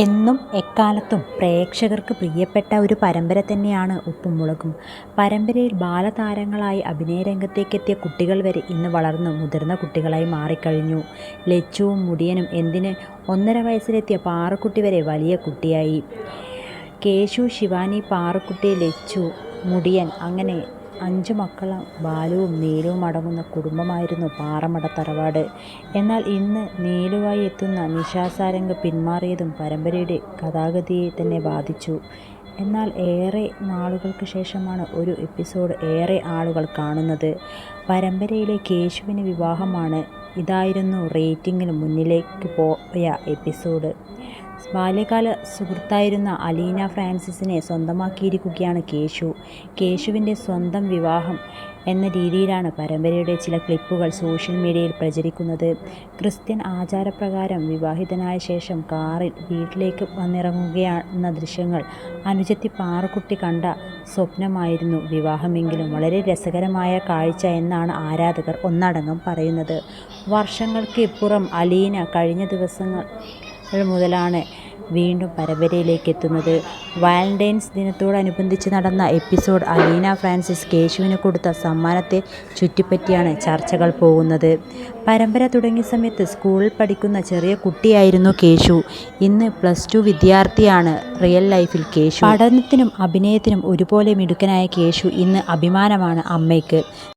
എന്നും എക്കാലത്തും പ്രേക്ഷകർക്ക് പ്രിയപ്പെട്ട ഒരു പരമ്പര തന്നെയാണ് ഉപ്പും മുളകും. പരമ്പരയിൽ ബാലതാരങ്ങളായി അഭിനയരംഗത്തേക്കെത്തിയ കുട്ടികൾ വരെ ഇന്ന് വളർന്ന് മുതിർന്ന കുട്ടികളായി മാറിക്കഴിഞ്ഞു. ലച്ചുവും മുടിയനും എന്തിന് ഒന്നര വയസ്സിലെത്തിയ പാറുക്കുട്ടി വരെ വലിയ കുട്ടിയായി. കേശു, ശിവാനി, പാറുക്കുട്ടി, ലച്ചു, മുടിയൻ അങ്ങനെ അഞ്ചു മക്കളും ബാലുവും നീലുവും അടങ്ങുന്ന കുടുംബമായിരുന്നു പാറമട തറവാട്. എന്നാൽ ഇന്ന് നീലുവായി എത്തുന്ന നിശാസാരംഗ് സാരംഗ് പിന്മാറിയതും പരമ്പരയുടെ കഥാഗതിയെ തന്നെ ബാധിച്ചു. എന്നാൽ ഏറെ നാളുകൾക്ക് ശേഷമാണ് ഒരു എപ്പിസോഡ് ഏറെ ആളുകൾ കാണുന്നത്. പരമ്പരയിലെ കേശുവിന് വിവാഹമാണ്. ഇതായിരുന്നു റേറ്റിംഗിൽ മുന്നിലേക്ക് പോയ എപ്പിസോഡ്. ബാല്യകാല സുഹൃത്തായിരുന്ന അലീന ഫ്രാൻസിസിനെ സ്വന്തമാക്കിയിരിക്കുകയാണ് കേശു. കേശുവിന്റെ സ്വന്തം വിവാഹം എന്ന രീതിയിലാണ് പരമ്പരയുടെ ചില ക്ലിപ്പുകൾ സോഷ്യൽ മീഡിയയിൽ പ്രചരിക്കുന്നത്. ക്രിസ്ത്യൻ ആചാരപ്രകാരം വിവാഹിതനായ ശേഷം കാറിൽ വീട്ടിലേക്ക് വന്നിറങ്ങുകയാണെന്ന ദൃശ്യങ്ങൾ അനുജത്തി പാറക്കുട്ടി കണ്ട സ്വപ്നമായിരുന്നു വിവാഹമെങ്കിലും വളരെ രസകരമായ കാഴ്ച എന്നാണ് ആരാധകർ ഒന്നടങ്കം പറയുന്നത്. വർഷങ്ങൾക്കിപ്പുറം അലീന കഴിഞ്ഞ ദിവസങ്ങൾ മുതലാണ് വീണ്ടും പരമ്പരയിലേക്ക് എത്തുന്നത് വാലന്റൈൻസ് ദിനത്തോടനുബന്ധിച്ച് നടന്ന എപ്പിസോഡ് അലീന ഫ്രാൻസിസ് കേശുവിന് കൊടുത്ത സമ്മാനത്തെ ചുറ്റിപ്പറ്റിയാണ് ചർച്ചകൾ പോകുന്നത്. പരമ്പര തുടങ്ങിയ സമയത്ത് സ്കൂളിൽ പഠിക്കുന്ന ചെറിയ കുട്ടിയായിരുന്നു കേശു. ഇന്ന് പ്ലസ് ടു വിദ്യാർത്ഥിയാണ് റിയൽ ലൈഫിൽ കേശു. പഠനത്തിനും അഭിനയത്തിനും ഒരുപോലെ മിടുക്കനായ കേശു ഇന്ന് അഭിമാനമാണ് അമ്മയ്ക്ക്.